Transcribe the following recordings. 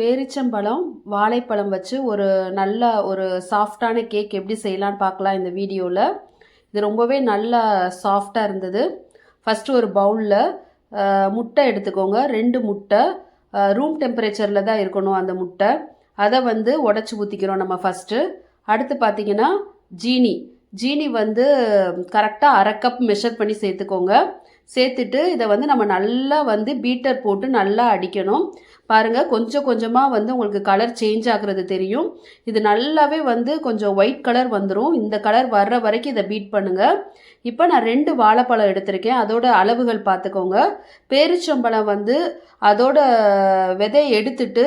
பேரிச்சம்பழம் வாழைப்பழம் வச்சு ஒரு நல்ல ஒரு சாஃப்டான கேக் எப்படி செய்யலான்னு பார்க்கலாம் இந்த வீடியோவில் இது ரொம்பவே நல்லா சாஃப்டாக இருந்தது. ஃபஸ்ட்டு ஒரு பவுலில் முட்டை எடுத்துக்கோங்க. ரெண்டு முட்டை. ரூம் டெம்பரேச்சரில் தான் இருக்கணும் அந்த முட்டை. அதை வந்து உடச்சி ஊற்றிக்கிறோம் நம்ம ஃபஸ்ட்டு அடுத்து பார்த்தீங்கன்னா ஜீனி. ஜீனி வந்து கரெக்டாக அரை கப் மெஷர் பண்ணி சேர்த்துக்கோங்க. சேர்த்துட்டு இதை வந்து நம்ம நல்லா வந்து பீட்டர் போட்டு நல்லா அடிக்கணும். பாருங்கள் கொஞ்சம் கொஞ்சமாக வந்து உங்களுக்கு கலர் சேஞ்ச் ஆகுறது தெரியும். இது நல்லாவே வந்து கொஞ்சம் ஒயிட் கலர் வந்துடும் இந்த கலர் வர்ற வரைக்கும் இதை பீட் பண்ணுங்கள் இப்போ நான் ரெண்டு வாழைப்பழம் எடுத்திருக்கேன். அதோட அளவுகள் பார்த்துக்கோங்க. பேரிச்சம்பழம் வந்து அதோட விதை எடுத்துட்டு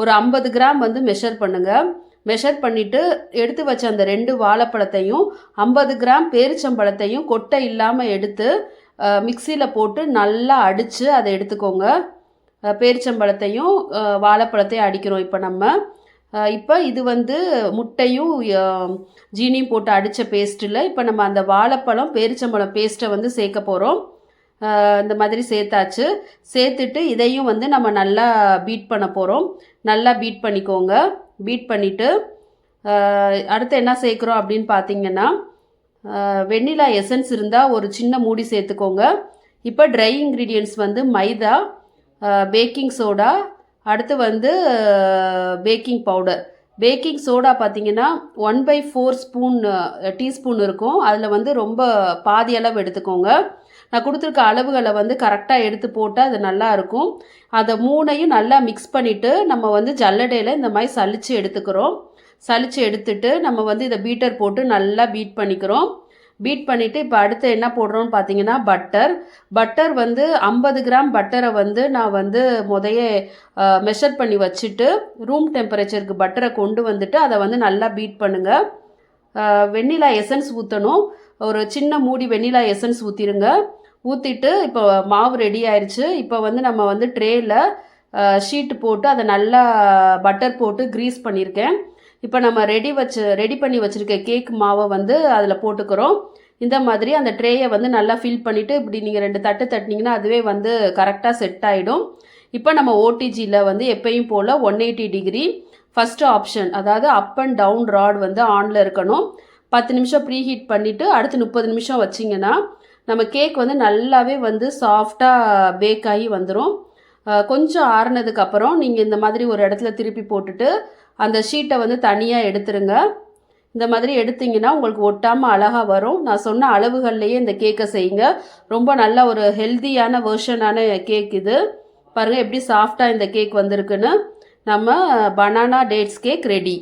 ஒரு ஐம்பது கிராம் வந்து மெஷர் பண்ணுங்கள் மெஷர் பண்ணிவிட்டு எடுத்து வச்ச அந்த ரெண்டு வாழைப்பழத்தையும் ஐம்பது கிராம் பேரிச்சம்பழத்தையும் கொட்டை இல்லாமல் எடுத்து மிக்சியில் போட்டு நல்லா அடித்து அதை எடுத்துக்கோங்க. பேரிச்சம்பழத்தையும் வாழைப்பழத்தையும் அடிக்கிறோம் இப்போ நம்ம. இப்போ இது வந்து முட்டையும் ஜீனியும் போட்டு அடித்த பேஸ்ட்டில் இப்போ நம்ம அந்த வாழைப்பழம் பேரிச்சம்பழம் பேஸ்ட்டை வந்து சேர்க்க போகிறோம் இந்த மாதிரி சேர்த்தாச்சு. சேர்த்துட்டு இதையும் வந்து நம்ம நல்லா பீட் பண்ண போகிறோம் நல்லா பீட் பண்ணிக்கோங்க. பீட் பண்ணிவிட்டு அடுத்து என்ன சேர்க்குறோம் அப்படின்னு பார்த்தீங்கன்னா வெண்ணிலா எசன்ஸ் இருந்தால் ஒரு சின்ன மூடி சேர்த்துக்கோங்க. இப்போ ட்ரை இன்க்ரீடியன்ட்ஸ் வந்து மைதா பேக்கிங் சோடா அடுத்து வந்து பேக்கிங் பவுடர் பேக்கிங் சோடா பார்த்தீங்கன்னா one by four spoon teaspoon இருக்கும். அதில் வந்து ரொம்ப பாதி அளவு எடுத்துக்கோங்க. நான் கொடுத்துருக்க அளவுகளை வந்து கரெக்டாக எடுத்து போட்டால் அது நல்லா இருக்கும். அதை மூணையும் நல்லா மிக்ஸ் பண்ணிவிட்டு நம்ம வந்து ஜல்லடையில் இந்த மாதிரி சலித்து எடுத்துக்கிறோம். சலிச்சு எடுத்துட்டு நம்ம வந்து இதை பீட்டர் போட்டு நல்லா பீட் பண்ணிக்கிறோம். பீட் பண்ணிவிட்டு இப்போ அடுத்து என்ன போடுறோம்னு பார்த்தீங்கன்னா பட்டர் பட்டர் வந்து ஐம்பது கிராம் பட்டரை வந்து நான் வந்து முதைய மெஷர் பண்ணி வச்சுட்டு ரூம் டெம்பரேச்சருக்கு பட்டரை கொண்டு வந்துட்டு அதை வந்து நல்லா பீட் பண்ணுங்கள் வெண்ணிலா எசன்ஸ் ஊற்றணும் ஒரு சின்ன மூடி வெண்ணிலா எசன்ஸ் ஊற்றிடுங்க ஊற்றிட்டு இப்போ மாவு ரெடி ஆயிடுச்சு இப்போ வந்து நம்ம வந்து ட்ரேயில் ஷீட்டு போட்டு அதை நல்லா பட்டர் போட்டு க்ரீஸ் பண்ணியிருக்கேன் இப்போ நம்ம ரெடி வச்சு ரெடி பண்ணி வச்சுருக்க கேக் மாவை வந்து அதில் போட்டுக்கிறோம். இந்த மாதிரி அந்த ட்ரேயை வந்து நல்லா ஃபில் பண்ணிவிட்டு இப்படி நீங்கள் ரெண்டு தட்டு தட்டினீங்கன்னா அதுவே வந்து கரெக்டாக செட் ஆகிடும் இப்போ நம்ம ஓடிஜியில் வந்து எப்பயும் போல் one eighty degree first option அதாவது அப் அண்ட் டவுன் ராட் வந்து ஆனில் இருக்கணும். பத்து நிமிஷம் ப்ரீ ஹீட் பண்ணிவிட்டு அடுத்து முப்பது நிமிஷம் வச்சிங்கன்னா நம்ம கேக் வந்து நல்லாவே வந்து சாஃப்டாக பேக் ஆகி வந்துடும் கொஞ்சம் ஆறுனதுக்கப்புறம் நீங்கள் இந்த மாதிரி ஒரு இடத்துல திருப்பி போட்டுட்டு அந்த ஷீட்டை வந்து தனியாக எடுத்துருங்க. இந்த மாதிரி எடுத்தீங்கன்னா உங்களுக்கு ஒட்டாமல் அழகாக வரும். நான் சொன்ன அளவுகள்லையே இந்த கேக்கை செய்யுங்க. ரொம்ப நல்ல ஒரு ஹெல்த்தியான வேர்ஷனான கேக் இது. பாருங்கள் எப்படி சாஃப்டாக இந்த கேக் வந்திருக்குன்னு. நம்ம பனானா டேட்ஸ் கேக் ரெடி